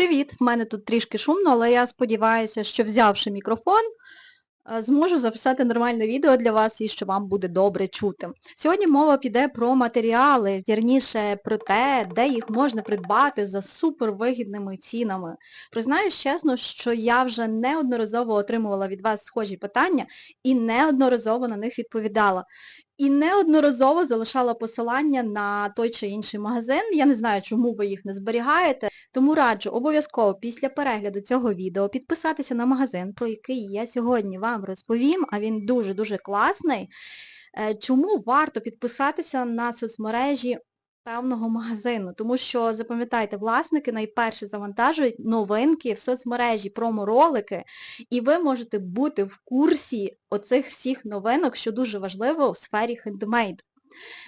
Привіт! В мене тут трішки шумно, але я сподіваюся, що взявши мікрофон, е, зможу записати нормальне відео для вас і що вам буде добре чути. Сьогодні мова піде про матеріали, вірніше про те, де їх можна придбати за супервигідними цінами. Признаюсь чесно, що я вже неодноразово отримувала від вас схожі питання і неодноразово на них відповідала. І неодноразово залишала посилання на той чи інший магазин. Я не знаю, чому ви їх не зберігаєте. Тому раджу обов'язково після перегляду цього відео підписатися на магазин, про який я сьогодні вам розповім, а він дуже-дуже класний. Е, Чому варто підписатися на соцмережі певного магазину? Тому що, запам'ятайте, власники найперше завантажують новинки в соцмережі, проморолики, і ви можете бути в курсі оцих всіх новинок, що дуже важливо в сфері хендмейду.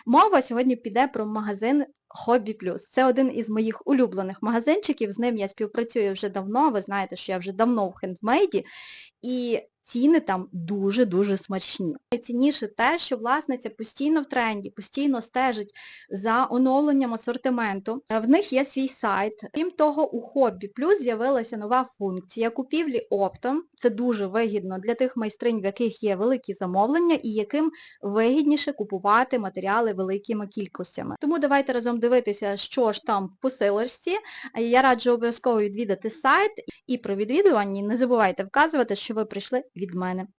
Мова сьогодні піде про магазин Hobby Плюс. Це один із моїх улюблених магазинчиків, з ним я співпрацюю вже давно, ви знаєте, що я вже давно в хендмейді, і ціни там дуже-дуже смачні. Найцінніше те, що власниця постійно в тренді, постійно стежить за оновленням асортименту. В них є свій сайт. Крім того, у Hobby Plus з'явилася нова функція купівлі оптом. Це дуже вигідно для тих майстринь, в яких є великі замовлення і яким вигідніше купувати матеріали великими кількостями. Тому давайте разом дивитися, що ж там в посилочці. Я раджу обов'язково відвідати сайт і при відвідуванні не забувайте вказувати, що ви прийшли від мене.